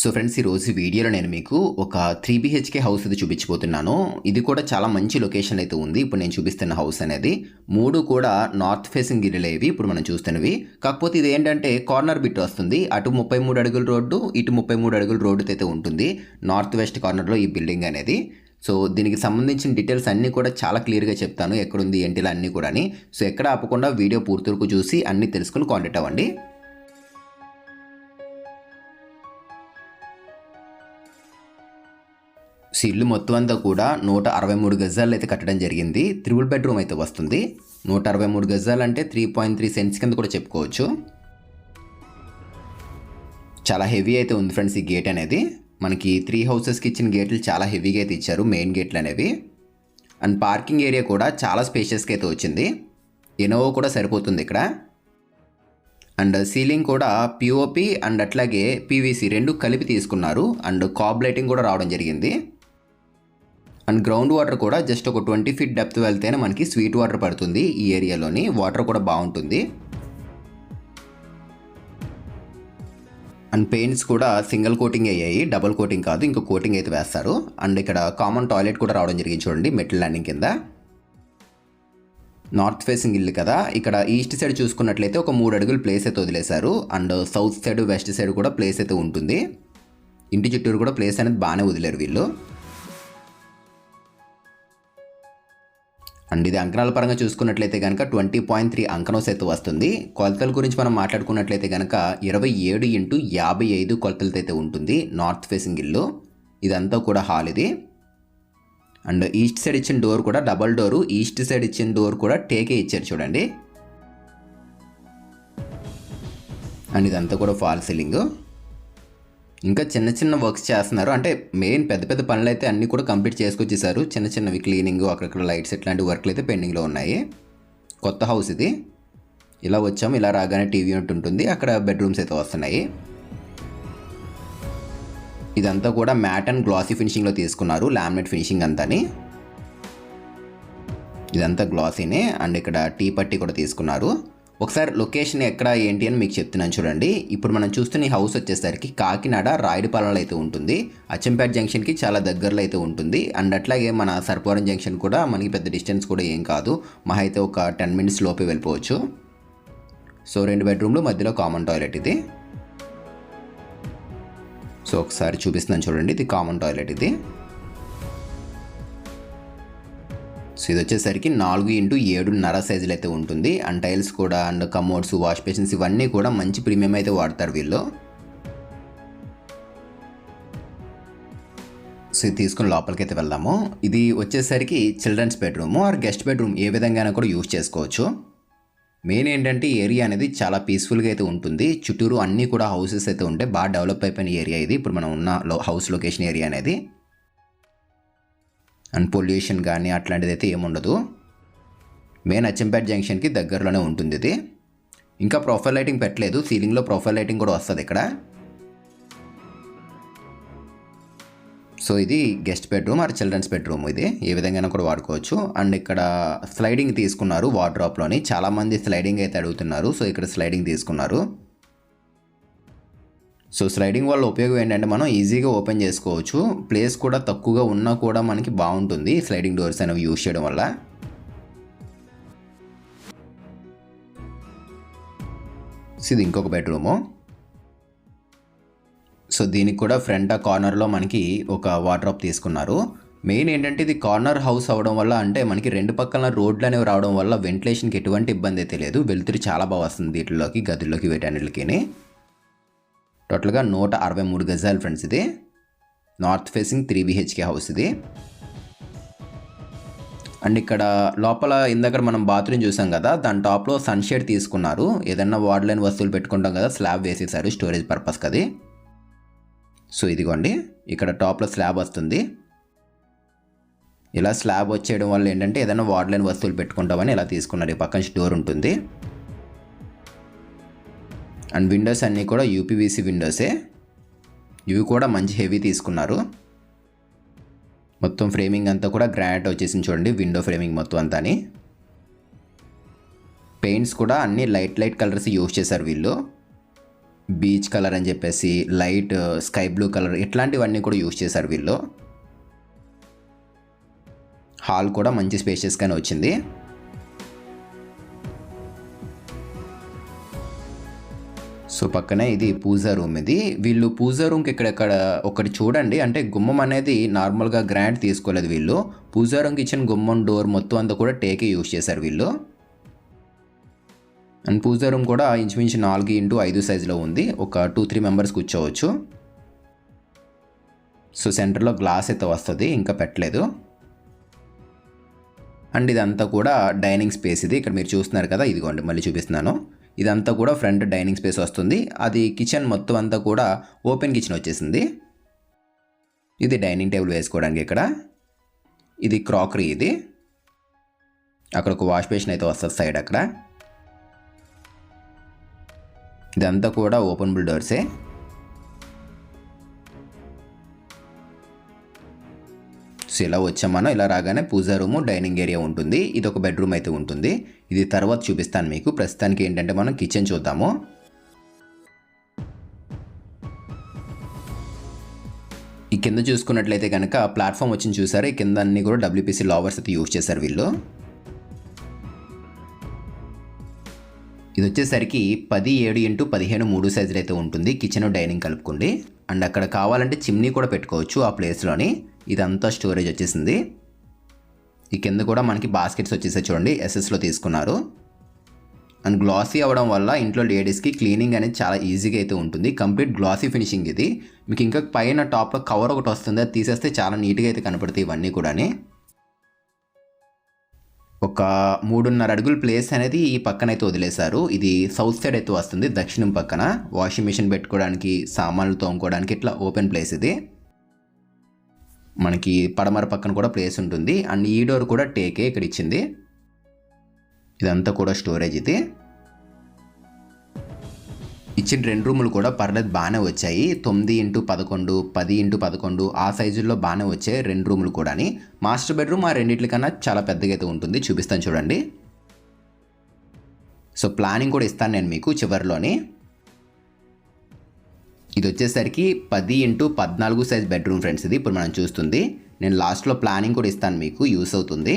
So friends ఈరోజు వీడియోలో నేను మీకు ఒక త్రీ బీహెచ్కే హౌస్ అయితే చూపించబోతున్నాను. ఇది కూడా చాలా మంచి లొకేషన్ అయితే ఉంది. ఇప్పుడు నేను చూపిస్తున్న హౌస్ అనేది మూడు కూడా నార్త్ ఫేసింగ్ గిరిలేవి ఇప్పుడు మనం చూస్తున్నవి. కాకపోతే ఇది ఏంటంటే కార్నర్ బిట్ వస్తుంది. అటు ముప్పై మూడు అడుగుల రోడ్డు ఇటు ముప్పై మూడు అడుగుల రోడ్డు అయితే ఉంటుంది. నార్త్ వెస్ట్ కార్నర్లో ఈ బిల్డింగ్ అనేది. సో దీనికి సంబంధించిన డీటెయిల్స్ అన్నీ కూడా చాలా క్లియర్గా చెప్తాను. ఎక్కడుంది ఏంటిలా అన్నీ కూడాని. సో ఎక్కడ ఆపకుండా వీడియో పూర్తి వరకు చూసి అన్నీ తెలుసుకుని కాంటాక్ట్ అవ్వండి. సో ఇల్లు మొత్తం అంతా కూడా నూట అరవై మూడు గజాలు అయితే కట్టడం జరిగింది. త్రిబుల్ బెడ్రూమ్ అయితే వస్తుంది. నూట అరవై మూడు గజాలు అంటే త్రీ పాయింట్ త్రీ సెంట్స్ కింద కూడా చెప్పుకోవచ్చు. చాలా హెవీ అయితే ఉంది ఫ్రెండ్స్ ఈ గేట్ అనేది. మనకి త్రీ హౌసెస్కి ఇచ్చిన గేట్లు చాలా హెవీగా అయితే ఇచ్చారు మెయిన్ గేట్లు అనేవి. అండ్ పార్కింగ్ ఏరియా కూడా చాలా స్పేషియస్గా అయితే వచ్చింది. ఎనోవో కూడా సరిపోతుంది ఇక్కడ. అండ్ సీలింగ్ కూడా పిఓపి అండ్ అట్లాగే పీవీసీ రెండు కలిపి తీసుకున్నారు. అండ్ కాబ్ లైటింగ్ కూడా రావడం జరిగింది. అండ్ గ్రౌండ్ వాటర్ కూడా జస్ట్ ఒక ట్వంటీ ఫీట్ డెప్త్ వెళ్తేనే మనకి స్వీట్ వాటర్ పడుతుంది ఈ ఏరియాలోని. వాటర్ కూడా బాగుంటుంది. అండ్ పెయింట్స్ కూడా సింగిల్ కోటింగ్ అయ్యాయి. డబుల్ కోటింగ్ కాదు ఇంకో కోటింగ్ అయితే వేస్తారు. అండ్ ఇక్కడ కామన్ టాయిలెట్ కూడా రావడం జరిగింది చూడండి మెట్ల ల్యాండింగ్ కింద. నార్త్ ఫేసింగ్ ఇల్లు కదా. ఇక్కడ ఈస్ట్ సైడ్ చూసుకున్నట్లయితే ఒక మూడు అడుగులు ప్లేస్ అయితే వదిలేశారు. And south side west side కూడా ప్లేస్ అయితే ఉంటుంది. ఇంటి చుట్టూరు కూడా ప్లేస్ అనేది బాగానే వదిలేరు వీళ్ళు. అండ్ ఇది అంకణాల పరంగా చూసుకున్నట్లయితే కనుక ట్వంటీ పాయింట్ త్రీ అంకణం అయితే వస్తుంది. కొలతల గురించి మనం మాట్లాడుకున్నట్లయితే కనుక ఇరవై ఏడు ఇంటూ యాభై ఐదు కొలతలతో అయితే ఉంటుంది నార్త్ ఫేసింగ్ ఇల్లు. ఇదంతా కూడా హాల్ ఇది. అండ్ ఈస్ట్ సైడ్ ఇచ్చిన డోర్ కూడా డబల్ డోరు. ఈస్ట్ సైడ్ ఇచ్చిన డోర్ కూడా టేకే ఇచ్చారు చూడండి. అండ్ ఇదంతా కూడా ఫాల్ సీలింగ్. ఇంకా చిన్న చిన్న వర్క్స్ చేస్తున్నారు. అంటే మెయిన్ పెద్ద పెద్ద పనులు అయితే అన్నీ కూడా కంప్లీట్ చేసుకొచ్చేసారు. చిన్న చిన్నవి క్లీనింగ్ అక్కడక్కడ లైట్స్ ఇట్లాంటి వర్క్లు అయితే పెండింగ్లో ఉన్నాయి. కొత్త హౌస్ ఇది. ఇలా వచ్చాము. ఇలా రాగానే టీవీ యూనిట్ ఉంటుంది. అక్కడ బెడ్రూమ్స్ అయితే వస్తున్నాయి. ఇదంతా కూడా మ్యాట్ అండ్ గ్లాసీ ఫినిషింగ్లో తీసుకున్నారు. లామినేట్ ఫినిషింగ్ అంతాని. ఇదంతా గ్లాసీనే. అండ్ ఇక్కడ టీ పట్టి కూడా తీసుకున్నారు. ఒకసారి లొకేషన్ ఎక్కడ ఏంటి అని మీకు చెప్తున్నాను చూడండి. ఇప్పుడు మనం చూస్తున్న ఈ హౌస్ వచ్చేసరికి కాకినాడ రాయుడుపాలెంలో అయితే ఉంటుంది. అచ్చంపేట జంక్షన్కి చాలా దగ్గరలో అయితే ఉంటుంది. అండ్ అట్లాగే మన సర్పవరం జంక్షన్ కూడా మనకి పెద్ద డిస్టెన్స్ కూడా ఏం కాదు. మహా అయితే ఒక టెన్ మినిట్స్ లోపే వెళ్ళిపోవచ్చు. సో రెండు బెడ్రూమ్లు మధ్యలో కామన్ టాయిలెట్ ఇది. సో ఒకసారి చూపిస్తున్నాను చూడండి ఇది కామన్ టాయిలెట్ ఇది. సో ఇది వచ్చేసరికి నాలుగు ఇంటూ ఏడున్నర సైజులు అయితే ఉంటుంది. అండ్ టైల్స్ కూడా అండ్ కమోడ్స్ వాష్ బేసిన్స్ ఇవన్నీ కూడా మంచి ప్రీమియం అయితే వాడతారు వీళ్ళు. సో ఇది తీసుకుని లోపలికి అయితే వెళ్దాము. ఇది వచ్చేసరికి children's bedroom or guest bedroom ఏ విధంగానైనా కూడా యూజ్ చేసుకోవచ్చు. మెయిన్ ఏంటంటే ఏరియా అనేది చాలా పీస్ఫుల్గా అయితే ఉంటుంది. చుట్టూరు అన్నీ కూడా హౌసెస్ అయితే ఉంటాయి బాగా డెవలప్ అయిపోయిన ఏరియా ఇది. ఇప్పుడు మనం ఉన్న లో హౌస్ లొకేషన్ ఏరియా అనేది. అండ్ పొల్యూషన్ కానీ అట్లాంటిది అయితే ఏముండదు. మెయిన్ అచ్చంపేట జంక్షన్కి దగ్గరలోనే ఉంటుంది ఇది. ఇంకా ప్రొఫైల్ లైటింగ్ పెట్టలేదు. సీలింగ్లో ప్రొఫైల్ లైటింగ్ కూడా వస్తుంది ఇక్కడ. సో ఇది guest bedroom or children's bedroom ఇది. ఏ విధంగా కూడా వాడుకోవచ్చు. అండ్ ఇక్కడ స్లైడింగ్ తీసుకున్నారు వార్డ్రాప్లోని చాలామంది స్లైడింగ్ అయితే అడుగుతున్నారు. సో ఇక్కడ స్లైడింగ్ తీసుకున్నారు. సో స్లైడింగ్ వల్ల ఉపయోగం ఏంటంటే మనం ఈజీగా ఓపెన్ చేసుకోవచ్చు. ప్లేస్ కూడా తక్కువగా ఉన్నా కూడా మనకి బాగుంటుంది స్లైడింగ్ డోర్స్ అనేవి యూజ్ చేయడం వల్ల. సో ఇది ఇంకొక బెడ్రూము సో దీనికి కూడా ఫ్రంట్ ఆ కార్నర్లో మనకి ఒక వార్డ్రాప్ తీసుకున్నారు. మెయిన్ ఏంటంటే ఇది కార్నర్ హౌస్ అవ్వడం వల్ల అంటే మనకి రెండు పక్కల రోడ్లు అనేవి రావడం వల్ల వెంటిలేషన్కి ఎటువంటి ఇబ్బంది అయితే లేదు. వెలుతురు చాలా బాగా వస్తుంది వీటిలోకి గదుల్లోకి వీటన్నిటికి టోటల్గా నూట అరవై మూడు గజాలు ఫ్రెండ్స్ ఇది. North facing three BHK house ఇది. అండ్ ఇక్కడ లోపల ఇందాక మనం బాత్రూమ్ చూసాం కదా దాని టాప్లో సన్షేడ్ తీసుకున్నారు. ఏదన్నా వార్డ్లైన్ వస్తువులు పెట్టుకుంటాం కదా స్లాబ్ వేసేసారు స్టోరేజ్ పర్పస్కి అది. సో ఇదిగోండి ఇక్కడ టాప్లో స్లాబ్ వస్తుంది. ఇలా స్లాబ్ వచ్చేయడం వల్ల ఏంటంటే ఏదైనా వార్డ్లైన్ వస్తువులు పెట్టుకుంటామని ఇలా తీసుకున్నారు. ఈ పక్కన డోర్ ఉంటుంది. అండ్ విండోస్ అన్నీ కూడా యూపీవీసీ విండోసే. ఇవి కూడా మంచి హెవీ తీసుకున్నారు. మొత్తం ఫ్రేమింగ్ అంతా కూడా గ్రానైట్ వచ్చేసింది చూడండి విండో ఫ్రేమింగ్ మొత్తం అంతాని. పెయింట్స్ కూడా అన్ని లైట్ లైట్ కలర్స్ యూజ్ చేశారు వీళ్ళు. బీచ్ కలర్ అని చెప్పేసి లైట్ స్కై బ్లూ కలర్ ఇట్లాంటివన్నీ కూడా యూజ్ చేశారు వీళ్ళు. హాల్ కూడా మంచి స్పేషియస్గానే వచ్చింది. సో పక్కనే ఇది పూజా రూమ్ ఇది. వీళ్ళు పూజా రూమ్కి ఇక్కడెక్కడ ఒకటి చూడండి. అంటే గుమ్మం అనేది నార్మల్గా గ్రాండ్ తీసుకోలేదు వీళ్ళు. పూజా రూమ్కి ఇచ్చిన గుమ్మం డోర్ మొత్తం అంతా కూడా టేకే యూజ్ చేశారు వీళ్ళు. అండ్ పూజా రూమ్ కూడా ఇంచుమించు నాలుగు ఇంటూ ఐదు సైజులో ఉంది. ఒక టూ త్రీ మెంబర్స్ కూర్చోవచ్చు. సో సెంటర్లో గ్లాస్ అయితే వస్తుంది ఇంకా పెట్టలేదు. అండ్ ఇదంతా కూడా డైనింగ్ స్పేస్ ఇది. ఇక్కడ మీరు చూస్తున్నారు కదా ఇదిగోండి మళ్ళీ చూపిస్తున్నాను. ఇదంతా కూడా ఫ్రంట్ డైనింగ్ స్పేస్ వస్తుంది. అది కిచెన్ మొత్తం అంతా కూడా ఓపెన్ కిచెన్ వచ్చేసింది. ఇది డైనింగ్ టేబుల్ వేసుకోవడానికి ఇక్కడ. ఇది క్రాకరీ ఇది. అక్కడ ఒక వాష్ బేషన్ అయితే వస్తుంది సైడ్ అక్కడ. ఇదంతా కూడా ఓపెనబుల్ డోర్సే సో ఇలా వచ్చాం మనం ఇలా రాగానే పూజా రూము డైనింగ్ ఏరియా ఉంటుంది. ఇది ఒక బెడ్రూమ్ అయితే ఉంటుంది. ఇది తర్వాత చూపిస్తాను మీకు. ప్రస్తుతానికి ఏంటంటే మనం కిచెన్ చూద్దాము. ఈ కింద చూసుకున్నట్లయితే కనుక ప్లాట్ఫామ్ వచ్చింది చూసారు? ఈ కింద అన్ని కూడా డబ్ల్యూపీసీ లావర్స్ అయితే యూజ్ చేశారు వీళ్ళు. ఇది వచ్చేసరికి పది ఏడు ఇంటూ పదిహేను మూడు సైజులు అయితే ఉంటుంది. కిచెన్ డైనింగ్ కలుపుకోండి. అండ్ అక్కడ కావాలంటే చిమ్నీ కూడా పెట్టుకోవచ్చు ఆ ప్లేస్లోని ఇదంతా స్టోరేజ్ వచ్చేసింది. ఈ కింద కూడా మనకి బాస్కెట్స్ వచ్చేసాయి చూడండి ఎస్ఎస్లో తీసుకున్నారు. అండ్ గ్లాసీ అవ్వడం వల్ల ఇంట్లో లేడీస్కి క్లీనింగ్ అనేది చాలా ఈజీగా అయితే ఉంటుంది. కంప్లీట్ గ్లాసీ ఫినిషింగ్ ఇది. మీకు ఇంకా పైన టాప్లో కవర్ ఒకటి వస్తుంది అది తీసేస్తే చాలా నీట్గా అయితే కనపడతాయి ఇవన్నీ కూడాని. ఒక మూడున్నర అడుగుల ప్లేస్ అనేది ఈ పక్కన అయితే వదిలేశారు. ఇది సౌత్ సైడ్ అయితే వస్తుంది దక్షిణం పక్కన. వాషింగ్ మిషన్ పెట్టుకోవడానికి సామాన్లు తోముకోవడానికి ఇట్లా ఓపెన్ ప్లేస్ ఇది. మనకి పడమర పక్కన కూడా ప్లేస్ ఉంటుంది. అండ్ ఈ డోర్ కూడా టేకే ఇక్కడ ఇచ్చింది. ఇదంతా కూడా స్టోరేజ్ ఇది. ఇచ్చిన రెండు రూములు కూడా పర్లేదు బాగానే వచ్చాయి. తొమ్మిది ఇంటూ పదకొండు పది ఇంటూ పదకొండు ఆ సైజుల్లో బాగానే వచ్చాయి రెండు రూములు కూడా మాస్టర్ బెడ్రూమ్ ఆ రెండింటికన్నా చాలా పెద్దగా అయితే ఉంటుంది. చూపిస్తాను చూడండి. సో ప్లానింగ్ కూడా ఇస్తాను నేను మీకు చివరిలోని. ఇది వచ్చేసరికి పది ఇంటూ పద్నాలుగు సైజ్ బెడ్రూమ్ ఫ్రెండ్స్ ఇది. ఇప్పుడు మనం చూస్తుంది. నేను లాస్ట్లో ప్లానింగ్ కూడా ఇస్తాను మీకు. యూస్ అవుతుంది.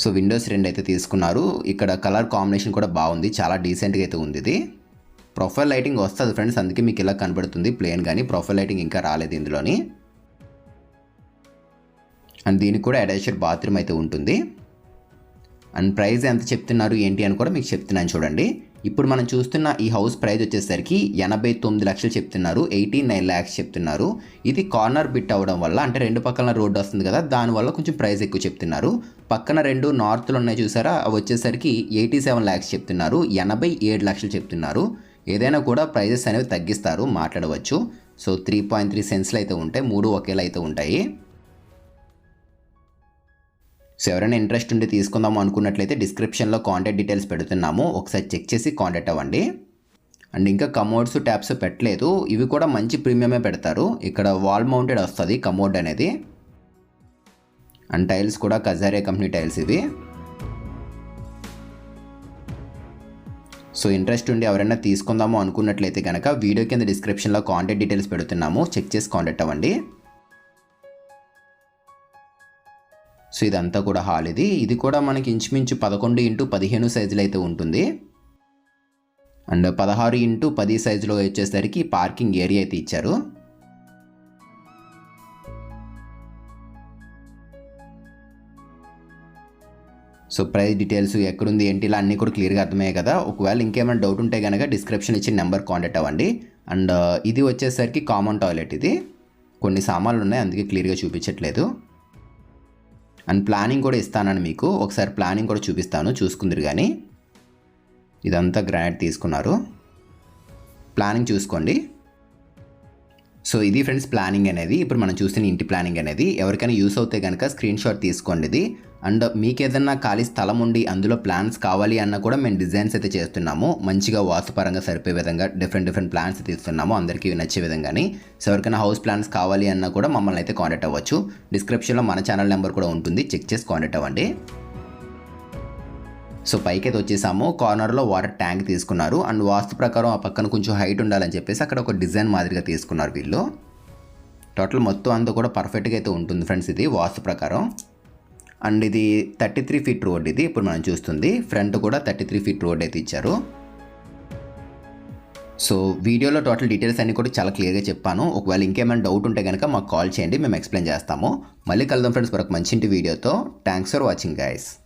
సో విండోస్ రెండు అయితే తీసుకున్నారు. ఇక్కడ కలర్ కాంబినేషన్ కూడా బాగుంది. చాలా డీసెంట్గా అయితే ఉంది ఇది. ప్రొఫైల్ లైటింగ్ వస్తుంది ఫ్రెండ్స్. అందుకే మీకు ఇలా కనబడుతుంది ప్లేన్ కానీ. ప్రొఫైల్ లైటింగ్ ఇంకా రాలేదు ఇందులోని. అండ్ దీనికి కూడా అటాచ్డ్ బాత్రూమ్ అయితే ఉంటుంది. అండ్ ప్రైస్ ఎంత చెప్తున్నారు ఏంటి అని కూడా మీకు చెప్తున్నాను చూడండి. ఇప్పుడు మనం చూస్తున్న ఈ హౌస్ ప్రైస్ వచ్చేసరికి ఎనభై తొమ్మిది లక్షలు చెప్తున్నారు ఎయిటీ నైన్ ల్యాక్స్ చెప్తున్నారు. ఇది కార్నర్ బిట్ అవ్వడం వల్ల అంటే రెండు పక్కన రోడ్డు వస్తుంది కదా దానివల్ల కొంచెం ప్రైస్ ఎక్కువ చెప్తున్నారు. పక్కన రెండు నార్త్లు ఉన్నాయి చూసారా అవి వచ్చేసరికి ఎయిటీ సెవెన్ ల్యాక్స్ చెప్తున్నారు ఎనభై ఏడు లక్షలు చెప్తున్నారు. ఏదైనా కూడా ప్రైజెస్ అనేవి తగ్గిస్తారు మాట్లాడవచ్చు. సో త్రీ పాయింట్ త్రీ సెన్స్లు అయితే ఉంటాయి మూడు ఒకేలా అయితే ఉంటాయి. సో ఎవరైనా ఇంట్రెస్ట్ ఉండి తీసుకుందాము అనుకున్నట్లయితే డిస్క్రిప్షన్లో కాంటాక్ట్ డీటెయిల్స్ పెడుతున్నాము. ఒకసారి చెక్ చేసి కాంటాక్ట్ అవ్వండి. అండ్ ఇంకా కమోడ్స్ ట్యాప్స్ పెట్టలేదు. ఇవి కూడా మంచి ప్రీమియమే పెడతారు. ఇక్కడ వాల్ మౌంటెడ్ వస్తుంది కమోడ్ అనేది. అండ్ టైల్స్ కూడా కజారే కంపెనీ టైల్స్ ఇవి. సో ఇంట్రెస్ట్ ఉండి ఎవరైనా తీసుకుందాము అనుకున్నట్లయితే కనుక వీడియో కింద డిస్క్రిప్షన్లో కాంటాక్ట్ డీటెయిల్స్ పెడుతున్నాము. చెక్ చేసి కాంటాక్ట్ అవ్వండి. సో ఇదంతా కూడా హాల్ ఇది ఇది కూడా మనకి ఇంచుమించు పదకొండు ఇంటూ పదిహేను సైజులు అయితే ఉంటుంది. అండ్ పదహారు ఇంటూ పది సైజులో వచ్చేసరికి పార్కింగ్ ఏరియా అయితే ఇచ్చారు. సో ప్రైస్ డీటెయిల్స్ ఎక్కడుంది ఏంటి ఇలా అన్నీ కూడా క్లియర్గా అర్థమయ్యాయి కదా. ఒకవేళ ఇంకేమైనా డౌట్ ఉంటే కనుక డిస్క్రిప్షన్ ఇచ్చిన నెంబర్ కాంటాక్ట్ అవ్వండి. అండ్ ఇది వచ్చేసరికి కామన్ టాయిలెట్ ఇది. కొన్ని సామాన్లు ఉన్నాయి అందుకే క్లియర్గా చూపించట్లేదు. అండ్ ప్లానింగ్ కూడా ఇస్తానని మీకు. ఒకసారి ప్లానింగ్ కూడా చూపిస్తాను. చూసుకుందరు కానీ. ఇదంతా గ్రానైట్ తీసుకున్నారు. ప్లానింగ్ చూసుకోండి. సో ఇది ఫ్రెండ్స్ ప్లానింగ్ అనేది. ఇప్పుడు మనం చూసిన ఇంటి ప్లానింగ్ అనేది. ఎవరికైనా యూస్ అవుతే కనుక స్క్రీన్ షాట్ తీసుకోండి ఇది అండ్ మీకు ఏదన్నా ఖాళీ స్థలం ఉండి అందులో ప్లాన్స్ కావాలి అన్న కూడా మేము డిజైన్స్ అయితే చేస్తున్నాము. మంచిగా వాస్తుపరంగా సరిపోయే విధంగా డిఫరెంట్ డిఫరెంట్ ప్లాన్స్ తీస్తున్నాము. అందరికీ నచ్చే విధంగానే. సో ఎవరికైనా హౌస్ ప్లాన్స్ కావాలి అన్నా కూడా మమ్మల్ని అయితే కాంటాక్ట్ అవ్వచ్చు. డిస్క్రిప్షన్లో మన ఛానల్ నెంబర్ కూడా ఉంటుంది. చెక్ చేసి కాంటాక్ట్ అవ్వండి. సో పైకి అయితే వచ్చేసాము కార్నర్లో వాటర్ ట్యాంక్ తీసుకున్నారు. అండ్ వాస్తు ప్రకారం ఆ పక్కన కొంచెం హైట్ ఉండాలని చెప్పేసి అక్కడ ఒక డిజైన్ మాదిరిగా తీసుకున్నారు వీళ్ళు. టోటల్ మొత్తం అంతా కూడా పర్ఫెక్ట్గా అయితే ఉంటుంది ఫ్రెండ్స్ ఇది. వాస్తు ప్రకారం. అండ్ ఇది థర్టీ త్రీ ఫీట్ రోడ్ ఇది. ఇప్పుడు మనం చూస్తుంది. ఫ్రంట్ కూడా థర్టీ త్రీ ఫీట్ రోడ్ అయితే ఇచ్చారు. సో వీడియోలో టోటల్ డీటెయిల్స్ అన్ని కూడా చాలా క్లియర్గా చెప్పాను. ఒకవేళ ఇంకేమైనా డౌట్ ఉంటే కనుక మాకు కాల్ చేయండి. మేము ఎక్స్ప్లెయిన్ చేస్తాము. మళ్ళీ కలుద్దాం ఫ్రెండ్స్. మరొక మంచి వీడియోతో. Thanks for watching guys